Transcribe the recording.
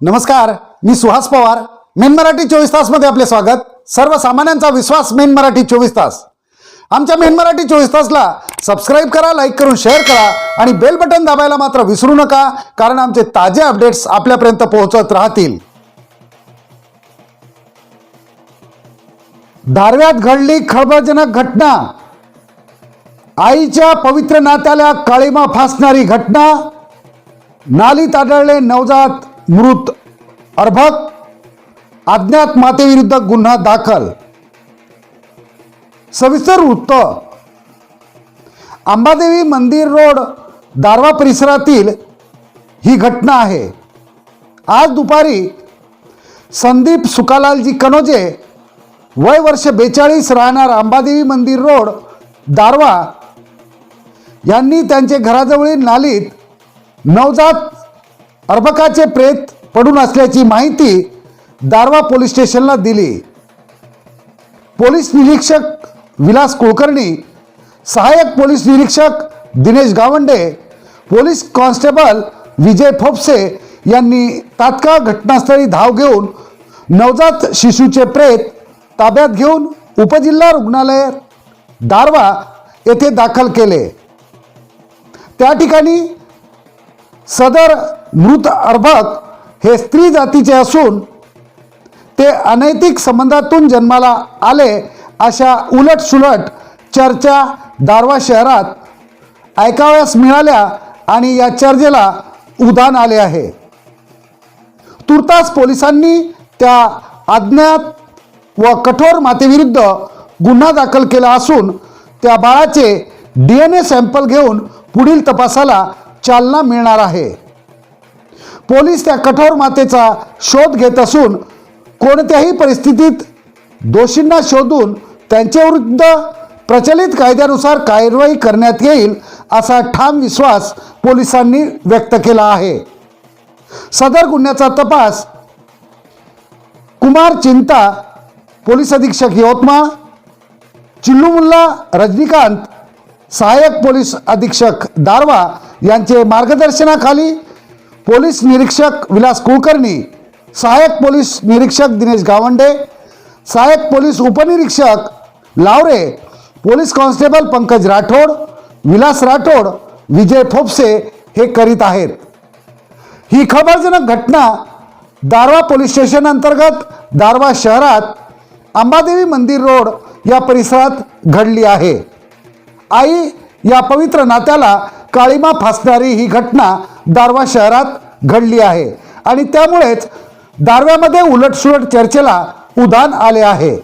नमस्कार मी सुहास पवार. मेन मराठी चोवीस तासमध्ये आपले स्वागत. सर्वसामान्यांचा विश्वास मेन मराठी चोवीस तास. आमच्या मेन मराठी चोवीस तासला सबस्क्राईब करा लाईक करून शेअर करा आणि बेल बटन दाबायला मात्र विसरू नका कारण आमचे ताजे अपडेट्स आपल्यापर्यंत पोहोचत राहतील. धारव्यात घडली खळबळजनक घटना. आईच्या पवित्र नात्याला काळीमा फासणारी घटना. नालीत आढळले नवजात मृत अर्भक अज्ञात मातेविरुद्ध गुन्हा दाखल. सविस्तर वृत्त. अंबादेवी मंदिर रोड दारवा परिसरातील ही घटना आहे. आज दुपारी संदीप सुकालालजी कनोजे वय वर्ष बेचाळीस राहणार अंबादेवी मंदिर रोड दारवा यांनी त्यांचे घराजवळील नालीत नवजात अर्भकाचे प्रेत पडून असल्याची माहिती दारवा पोलीस स्टेशनला दिली. पोलीस निरीक्षक विलास कुलकर्णी सहाय्यक पोलीस निरीक्षक दिनेश गावंडे पोलीस कॉन्स्टेबल विजय फोपसे यांनी तात्काळ घटनास्थळी धाव घेऊन नवजात शिशूचे प्रेत ताब्यात घेऊन उपजिल्हा रुग्णालय दारवा येथे दाखल केले. त्या ठिकाणी सदर मृत अर्भक हे स्त्री जातीचे असून ते अनैतिक संबंधातून जन्माला आले अशा उलटसुलट चर्चा दारवा शहरात ऐकावयास मिळाल्या आणि या चर्चेला उदान आले आहे. तुर्तास पोलिसांनी त्या अज्ञात व कठोर मातेविरुद्ध गुन्हा दाखल केला असून त्या बाळाचे डी एन ए सॅम्पल घेऊन पुढील तपासाला चालना मिळणार आहे. पोलीस त्या कठोर मातेचा शोध घेत असून कोणत्याही परिस्थितीत दोषींना शोधून त्यांच्याविरुद्ध प्रचलित कायद्यानुसार कारवाई करण्यात येईल असा ठाम विश्वास पोलिसांनी व्यक्त केला आहे. सदर गुन्ह्याचा तपास कुमार चिंता पोलीस अधीक्षक यवतमाळ चिल्लुमुल्ला रजनीकांत सहाय्यक पोलीस अधीक्षक दारवा यांचे मार्गदर्शनाखाली पोलीस निरीक्षक विलास कुलकर्णी सहाय्यक पोलीस निरीक्षक दिनेश गावंडे सहाय्यक पोलीस उपनिरीक्षक लावरे पोलीस कॉन्स्टेबल पंकज राठोड विलास राठोड विजय फोपसे हे करीत आहेत. ही खबरजनक घटना दारवा पोलीस स्टेशन अंतर्गत दारवा शहरात अंबादेवी मंदिर रोड या परिसरात घडली आहे. आई या पवित्र नात्याला काळीमा फासणारी ही घटना दारवा शहरात घडली आहे. आणि त्यामुळेच दारव्यामध्ये उलटसुलट चर्चेला उदान आले आहे.